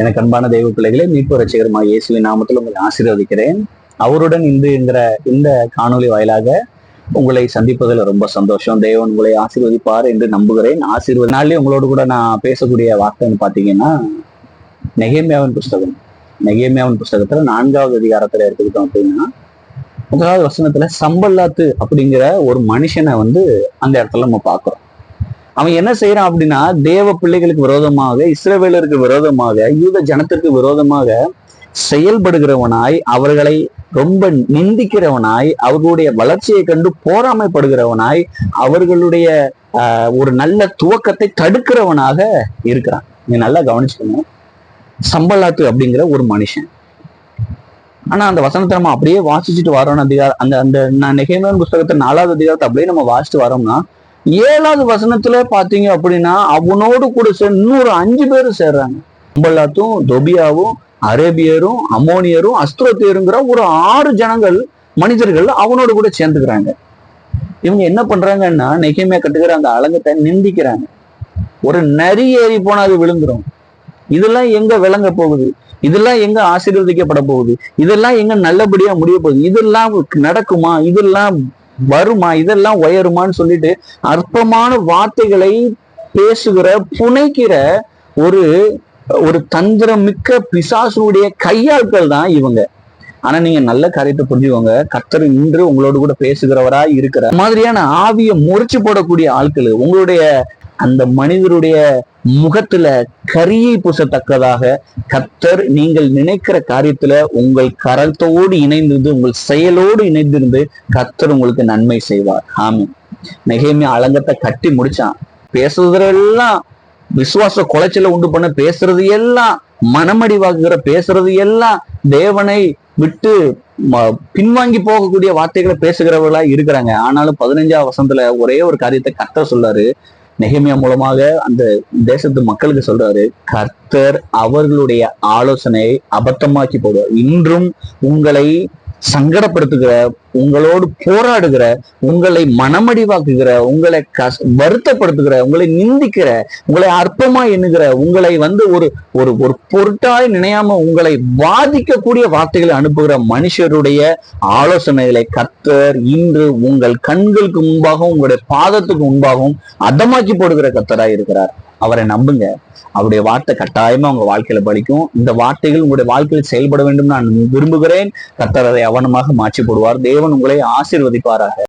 எனக்கு அன்பான தெய்வ பிள்ளைகளே மீட்பு ரசிகரமாக இயேசுவின் நாமத்தில் உங்களை ஆசீர்வதிக்கிறேன். அவருடன் இன்று என்கிற இந்த காணொலி வாயிலாக உங்களை சந்திப்பதில் ரொம்ப சந்தோஷம். தெய்வன் உங்களை ஆசீர்வதிப்பார் என்று நம்புகிறேன். ஆசீர்வதி நாளிலே உங்களோடு கூட நான் பேசக்கூடிய வார்த்தைன்னு பார்த்தீங்கன்னா நெகேமியாவின் புஸ்தகம். நெகேமியாவின் புஸ்தகத்துல நான்காவது அதிகாரத்துல எடுத்துக்கிட்டோம் அப்படின்னா முதலாவது வசனத்துல சம்பல்லாத்து அப்படிங்கிற ஒரு மனுஷனை வந்து அந்த இடத்துல நம்ம பார்க்கிறோம். அவன் என்ன செய்யறான் அப்படின்னா தேவ பிள்ளைகளுக்கு விரோதமாக இஸ்ரவேலருக்கு விரோதமாக யூத ஜனத்திற்கு விரோதமாக செயல்படுகிறவனாய் அவர்களை ரொம்ப நிந்திக்கிறவனாய் அவர்களுடைய வளர்ச்சியை கண்டு போராமைப்படுகிறவனாய் அவர்களுடைய ஒரு நல்ல துவக்கத்தை தடுக்கிறவனாக இருக்கிறான். நீ நல்லா கவனிச்சுக்கணும் சம்பளாத்து அப்படிங்கிற ஒரு மனுஷன். ஆனா அந்த வசனத்தை நம்ம அப்படியே வாசிச்சுட்டு வரோம் அதிகாரம் அந்த அந்த நான் நெகேமியான் புஸ்தகத்தை நாலாவது அதிகாரத்தை அப்படியே நம்ம வாசிச்சுட்டு வரோம்னா ஏழாவது வசனத்துல பாத்தீங்க அப்படின்னா அவனோடு கூட சேர்ந்து இன்னொரு அஞ்சு பேர் சேர்றாங்க. அம்பல்லாத்தும் தொபியாவும் அரேபியரும் அமோனியரும் அஸ்திரோத்தியருங்கிற ஒரு ஆறு ஜனங்கள் மனிதர்கள் அவனோடு கூட சேர்ந்துக்கிறாங்க. இவங்க என்ன பண்றாங்கன்னா நெகேமியா கட்டுகிற அந்த அலங்கத்தை நிந்திக்கிறாங்க. ஒரு நரி ஏறி போனா அது விழுந்துரும். இதெல்லாம் எங்க விளங்க போகுது? இதெல்லாம் எங்க ஆசீர்வதிக்கப்பட போகுது? இதெல்லாம் எங்க நல்லபடியா முடிய போகுது? இதெல்லாம் நடக்குமா? இதெல்லாம் வருமா? இதெல்லாம் உயருமான்னு சொல்லிட்டு அற்பமான வார்த்தைகளை பேசுகிற புனைக்கிற ஒரு ஒரு தந்திரம் மிக்க பிசாசுடைய கையாட்கள் தான் இவங்க. ஆனா நீங்க நல்ல காரியத்தை புரிஞ்சுக்கோங்க. கத்தர் இன்று உங்களோடு கூட பேசுகிறவரா இருக்கிற மாதிரியான ஆவியை முறிச்சு போடக்கூடிய ஆட்கள் உங்களுடைய அந்த மனிதருடைய முகத்துல கரியை பூசத்தக்கதாக கத்தர் நீங்கள் நினைக்கிற காரியத்துல உங்கள் கரத்தோடு இணைந்திருந்து உங்கள் செயலோடு இணைந்திருந்து கத்தர் உங்களுக்கு நன்மை செய்வார். ஆமென். நெகேமியா அலங்கத்தை கட்டி முடிச்சான். பேசுறதெல்லாம் விசுவாச குலைச்சல உண்டு பண்ண பேசுறது எல்லாம் மனமடிவாக்குகிற பேசுறது எல்லாம் தேவனை விட்டு பின்வாங்கி போகக்கூடிய வார்த்தைகளை பேசுகிறவர்களா இருக்கிறாங்க. ஆனாலும் பதினஞ்சாம் வசந்தத்துல ஒரே ஒரு காரியத்தை கத்த சொல்லாரு நெகிமியா மூலமாக அந்த தேசத்து மக்களுக்கு சொல்றாரு கர்த்தர் அவர்களுடைய ஆலோசனையை அபத்தமாக்கி போடுவார். இன்றும் உங்களை சங்கடப்படுத்துகிற உங்களோடு போராடுகிற உங்களை மனமடிவாக்குகிற உங்களை கஷ் வருத்தப்படுத்துகிற உங்களை நிந்திக்கிற உங்களை அற்பமா எண்ணுகிற உங்களை வந்து ஒரு ஒரு ஒரு பொருட்டாய் நினையாம உங்களை பாதிக்கக்கூடிய வார்த்தைகளை அனுப்புகிற மனுஷருடைய ஆலோசனைகளை கத்தர் இன்று உங்கள் கண்களுக்கு முன்பாகவும் உங்களுடைய பாதத்துக்கு முன்பாகவும் அதமாக்கி போடுகிற கர்த்தராய் இருக்கிறார். அவரை நம்புங்க. அவருடைய வார்த்தை கட்டாயமா உங்க வாழ்க்கையில பலிக்கும். இந்த வார்த்தைகள் உங்களுடைய வாழ்க்கையில் செயல்பட வேண்டும் நான் விரும்புகிறேன். கத்தர் அதை அவனமாக மாற்றி போடுவார். இறைவன் உங்களை ஆசிர்வதிப்பாராக.